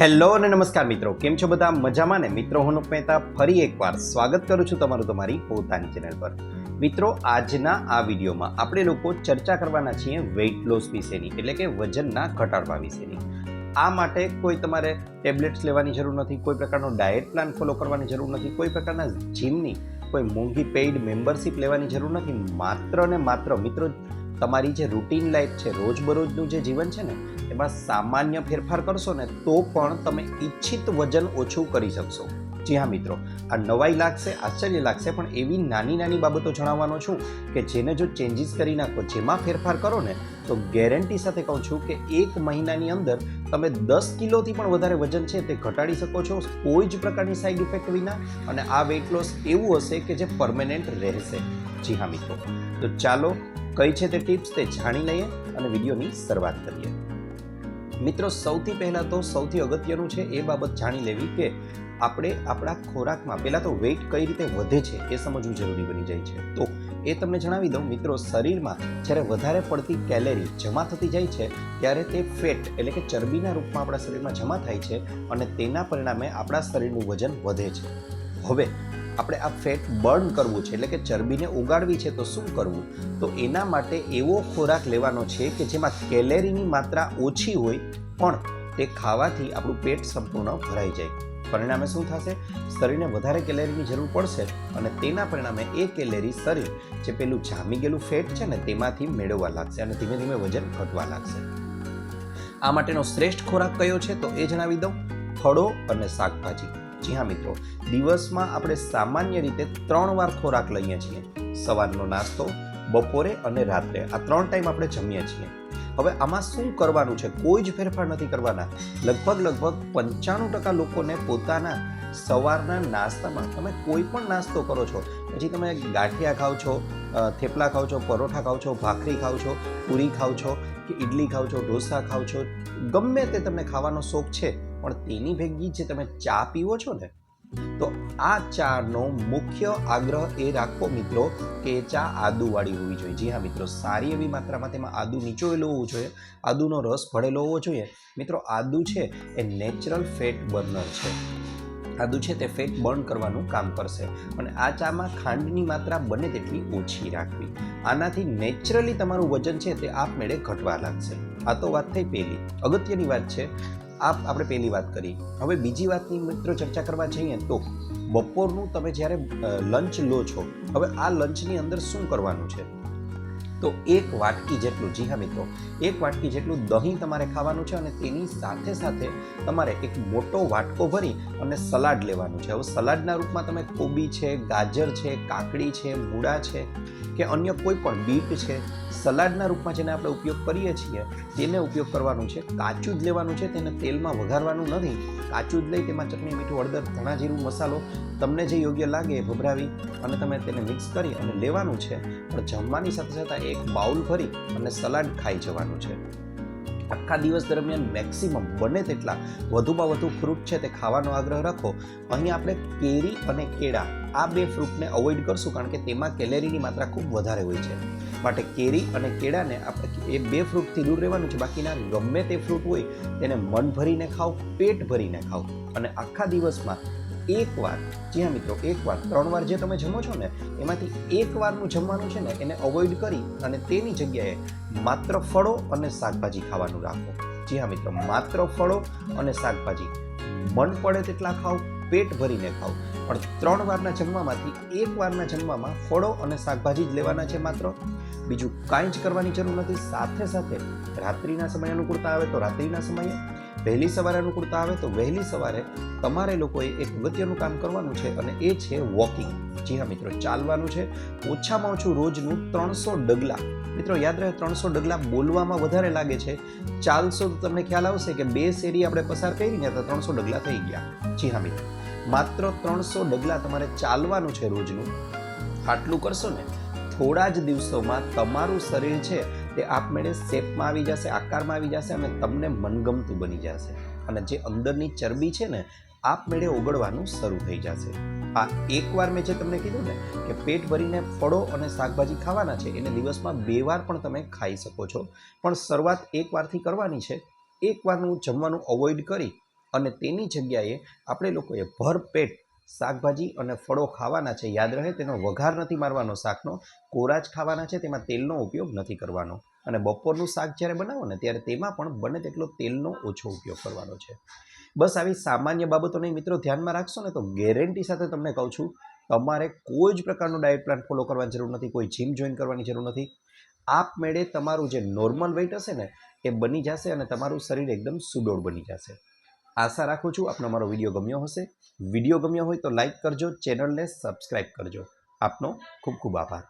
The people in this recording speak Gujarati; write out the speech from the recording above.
હેલો અને નમસ્કાર મિત્રો, કેમ છો બધા? મજામાં ને? મિત્રો, હું મહેતા ફરી એકવાર સ્વાગત કરું છું તમારું તમારી પોતાની ચેનલ પર. મિત્રો, આજના આ વિડીયોમાં આપણે લોકો ચર્ચા કરવાના છીએ વેઇટ લોસ વિશેની, એટલે કે વજનના ઘટાડવા વિશેની. આ માટે કોઈ તમારે ટેબ્લેટ્સ લેવાની જરૂર નથી, કોઈ પ્રકારનો ડાયટ પ્લાન ફોલો કરવાની જરૂર નથી, કોઈ પ્રકારના જીમની કોઈ મોંઘી પેઇડ મેમ્બરશિપ લેવાની જરૂર નથી. માત્ર ને માત્ર મિત્રો, તમારી જે રૂટીન લાઈફ છે, રોજબરોજનું જે જીવન છે ને એમાં સામાન્ય ફેરફાર કરશો ને તો પણ તમે ઈચ્છિત વજન ઓછું કરી શકશો. જી હા, મિત્રો. આ નવાઈ લાગશે, આશ્ચર્ય લાગશે, પણ એવી નાની નાની બાબતો જણાવવાનો છું કે જેને જો ચેન્જીસ કરી નાખો, જેમાં ફેરફાર કરો ને, તો ગેરંટી સાથે કહું છું કે એક મહિનાની અંદર તમે દસ કિલોથી પણ વધારે વજન છે તે ઘટાડી શકો છો કોઈ જ પ્રકારની સાઈડ ઇફેક્ટ વિના અને આ વેઇટ લોસ એવું હશે કે જે પરમેનન્ટ રહેશે. જી હા, મિત્રો. તો ચાલો, કઈ છે તે ટિપ્સ તે જાણી લઈએ અને વિડીયોની શરૂઆત કરીએ. મિત્રો, સૌથી પહેલાં તો સૌથી અગત્યનું છે એ બાબત જાણી લેવી કે આપણે આપણા ખોરાકમાં પહેલાં તો વેઇટ કઈ રીતે વધે છે એ સમજવું જરૂરી બની જાય છે. તો એ તમને જણાવી દઉં, મિત્રો, શરીરમાં જ્યારે વધારે પડતી કેલેરી જમા થતી જાય છે, ત્યારે તે ફેટ એટલે કે ચરબીના રૂપમાં આપણા શરીરમાં જમા થાય છે અને તેના પરિણામે આપણા શરીરનું વજન વધે છે. હવે આપણે આ ફેટ બર્ન કરવું છે, એટલે કે ચરબીને ઉગાડવી છે, તો શું કરવું? તો એના માટે એવો ખોરાક લેવાનો છે કે જેમાં કેલેરીની માત્રા ઓછી હોય, પણ તે ખાવાથી આપણું પેટ સંપૂર્ણ ભરાઈ જાય. પરિણામે શું થશે? શરીરને વધારે કેલેરીની જરૂર પડશે અને તેના પરિણામે એ કેલેરી શરીર, જે પેલું જામી ગયેલું ફેટ છે ને, તેમાંથી મેળવવા લાગશે અને ધીમે ધીમે વજન ઘટવા લાગશે. આ માટેનો શ્રેષ્ઠ ખોરાક કયો છે? તો એ જણાવી દઉં. ફળો અને શાકભાજી. જી હા મિત્રો, દિવસમાં આપણે સામાન્ય રીતે ત્રણ વાર ખોરાક લઈએ છીએ. સવારનો નાસ્તો, બપોરે અને રાત્રે. આ ત્રણ ટાઈમ આપણે જમીએ છીએ. હવે આમાં શું કરવાનું છે? કોઈ જ ફેરફાર નથી કરવાના. લગભગ લગભગ પંચાણું ટકા લોકોને પોતાના સવારના નાસ્તામાં તમે કોઈ પણ નાસ્તો કરો છો. પછી તમે ગાંઠિયા ખાઓ છો થેપલા ખાઓ છો, પરોઠા ખાઓ છો, ભાખરી ખાઓ છો, પૂરી ખાઓ છો કે ઇડલી ખાઓ છો, ઢોસા ખાઓ છો, ગમે તે તમને ખાવાનો શોખ છે પણ તેની ભેગી જે તમે ચા પીવો છો ને, તો આ ચાનો મુખ્ય આગ્રહ એ રાખો મિત્રો કે ચા આદુવાળી હોવી જોઈએ. જી હા મિત્રો, સારી એવી માત્રામાં તેમાં આદુ નીચોયેલું હોવું જોઈએ, આદુનો રસ ભળેલો હોવો જોઈએ. મિત્રો, આદુ છે એ નેચરલ ફેટ બર્નર છે. આદુ છે તે ફેટ બર્ન કરવાનું કામ કરશે. અને આ ચામાં ખાંડની માત્રા બને તેટલી ઓછી રાખવી. આનાથી નેચરલી તમારું વજન છે તે આપમેળે ઘટવા લાગશે. આ તો વાત થઈ પહેલી. અગત્યની વાત છે આ આપણે પહેલી વાત કરી. હવે બીજી વાતની મિત્રો ચર્ચા કરવા જઈએ તો બપોરનું તમે જ્યારે લંચ લો છો, હવે આ લંચની અંદર શું કરવાનું છે? તો એક વાટકી જેટલું, જી હા મિત્રો, એક વાટકી જેટલું દહીં તમારે ખાવાનું છે અને તેની સાથે સાથે તમારે એક મોટો વાટકો ભરી અને સલાડ લેવાનું છે. હવે સલાડના રૂપમાં તમે કોબી છે, ગાજર છે, કાકડી છે, મૂળા છે કે અન્ય કોઈ પણ બીટ છે, સલાડના રૂપમાં જેને આપણે ઉપયોગ કરીએ છીએ, તેને ઉપયોગ કરવાનું છે. કાચું જ લેવાનું છે, તેને તેલમાં વઘારવાનું નથી. કાચું જ લઈ તેમાં ચટણી, મીઠું, હળદર, ધાણા, જીરું, મસાલો તમને જે યોગ્ય લાગે એ ભભરાવી અને તમે તેને મિક્સ કરી અને લેવાનું છે. પણ જમવાની સાથે સાથે એક બાઉલ ભરી અને સલાડ ખાઈ જવાનું છે. આખા દિવસ દરમિયાન મેક્સિમમ બને તેટલા વધુમાં વધુ ફ્રૂટ છે તે ખાવાનો આગ્રહ રાખો. અહીં આપણે કેરી અને કેળા આ બે ફ્રૂટને અવોઇડ કરશું કારણ કે તેમાં કેલેરીની માત્રા ખૂબ વધારે હોય છે. માટે કેરી અને કેળાને આપણે એ બે ફ્રૂટથી દૂર રહેવાનું છે. બાકીના ગમે તે ફ્રૂટ હોય તેને મન ભરીને ખાઓ પેટ ભરીને ખાઓ અને આખા દિવસમાં એક વાર, જી હા મિત્રો, એક વાર, ત્રણ વાર જે તમે જમો છો ને, એમાંથી એક વારનું જમવાનું છે ને, એને અવોઇડ કરી અને તેની જગ્યાએ માત્ર ફળો અને શાકભાજી ખાવાનું રાખો. જી હા મિત્રો, માત્ર ફળો અને શાકભાજી. મન પડે તેટલા ખાઓ, પેટ ભરીને ખાઓ. પણ ત્રણ વારના જમવામાંથી એક વારના જમવામાં ફળો અને શાકભાજી જ લેવાના છે માત્ર. બીજું કાંઈ જ કરવાની જરૂર નથી. સાથે સાથે રાત્રિના સમય અનુકૂળતા આવે તો રાત્રિના સમયે, વહેલી સવારે અનુકૂળતા આવે તો વહેલી સવારે તમારે લોકોએ એક અગત્યનું કામ કરવાનું છે અને એ છે વોકિંગ. જી હા મિત્રો, ચાલવાનું છે. ઓછામાં ઓછું રોજનું ત્રણસો ડગલા. મિત્રો યાદ રહે, ત્રણસો ડગલા બોલવામાં વધારે લાગે છે. ચાલશો તો તમને ખ્યાલ આવશે કે બે શેરી આપણે પસાર કરીને તો ત્રણસો ડગલા થઈ ગયા. જી હા મિત્રો. માત્ર ત્રણસો ડગલા તમારે ચાલવાનું છે રોજનું. આટલું કરશો ને, થોડા જ દિવસોમાં તમારું શરીર છે તે આપમેળે શેપમાં આવી જશે, આકારમાં આવી જશે અને તમને મનગમતું બની જશે. અને જે અંદરની ચરબી છે ને, આપમેળે ઓગળવાનું શરૂ થઈ જશે. આ એકવાર મેં જે તમને કીધું ને, કે પેટ ભરીને ફળો અને શાકભાજી ખાવાના છે, એને દિવસમાં બે વાર પણ તમે ખાઈ શકો છો. પણ શરૂઆત એકવારથી કરવાની છે. એકવારનું જમવાનું અવોઇડ કરી અને તેની જગ્યાએ આપણે લોકોએ ભરપેટ શાકભાજી અને ફળો ખાવાના છે. યાદ રહે, તેનો વઘાર નથી મારવાનો શાકનો કોરા જ ખાવાના છે, તેમાં તેલનો ઉપયોગ નથી કરવાનો. અને બપોરનું શાક જ્યારે બનાવો ને, ત્યારે તેમાં પણ બને તેટલો તેલનો ઓછો ઉપયોગ કરવાનો છે. બસ આવી સામાન્ય બાબતોને મિત્રો, ધ્યાનમાં રાખશો ને તો ગેરંટી સાથે તમને કહું છું, તમારે કોઈ જ પ્રકારનું ડાયટ પ્લાન ફોલો કરવાની જરૂર નથી, કોઈ જીમ જોઈન કરવાની જરૂર નથી. આપમેળે તમારું જે નોર્મલ વેઇટ હશે ને, એ બની જશે અને તમારું શરીર એકદમ સુડોળ બની જશે. આશા રાખું છું આપનો મારો વીડિયો ગમ્યો હશે. વીડિયો ગમ્યો હોય તો લાઈક કરજો, ચેનલને સબસ્ક્રાઈબ કરજો. આપનો ખૂબ ખૂબ આભાર.